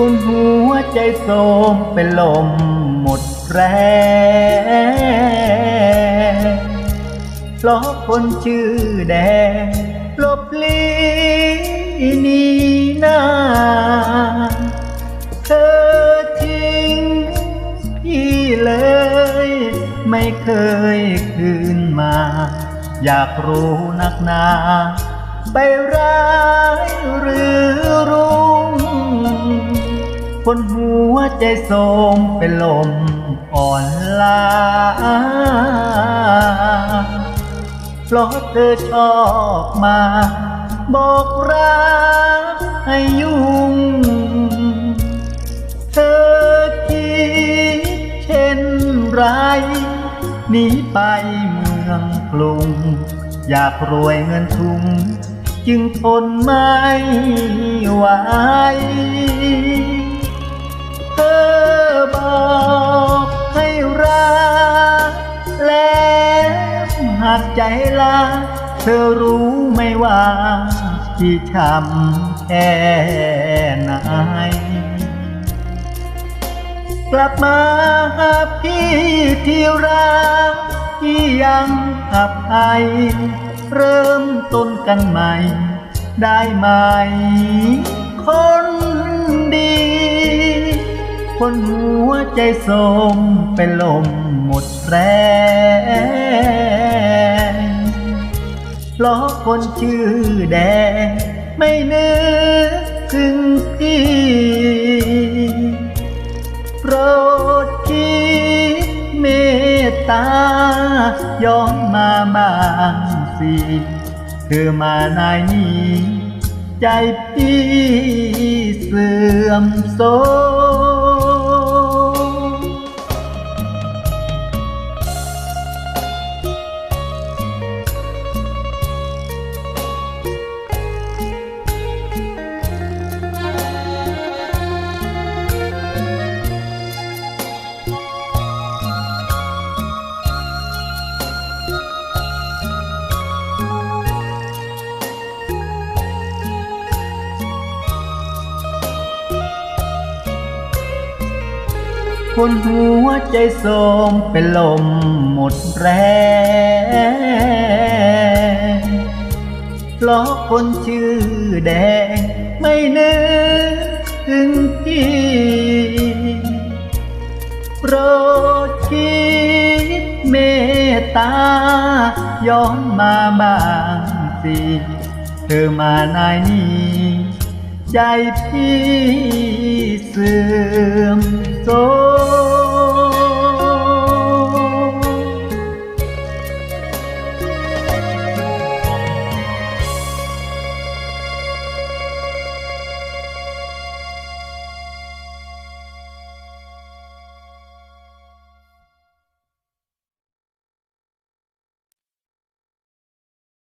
คุณหัวใจโสมเป็นลมหมดแรงเพราะคนชื่อแดงลบลีนีนาเธอทิ้งพี่เลย ไม่เคยคืนมา อยากรู้นักหนา ไปร้าย คนหัวใจโสมเป็นลมอ่อนล้าเพราะเธอชอบมา บอกรักให้ยุ่ง เธอคิดเช่นไรหนีไปเมืองกรุง อยากรวยเงินทุงจึงทนไม่ไหว เธอบอกให้รักแล้วหากใจลาเธอรู้ไหมว่าที่ช้ำแค่ไหนกลับมาหาพี่ที่รักที่ยังอภัยเริ่มต้นกันใหม่ ได้ไหมคน คนหัวใจโสมเป็นลมหมดแรงเพราะคนชื่อแดง ไม่นึกถึงพี่โปรดคิดเมตตาย้อนมาบางสิเธอมานายนี้ใจพี่เสื่อมโทรม คนหัวใจโสมเป็นลมหมดแรงเพราะคนชื่อแดงไม่นึกถึงพี่โปรดคิดเมตตาย้อนมาบ้างสิเธอมานายนี้ใจพี่เสื่อมโทร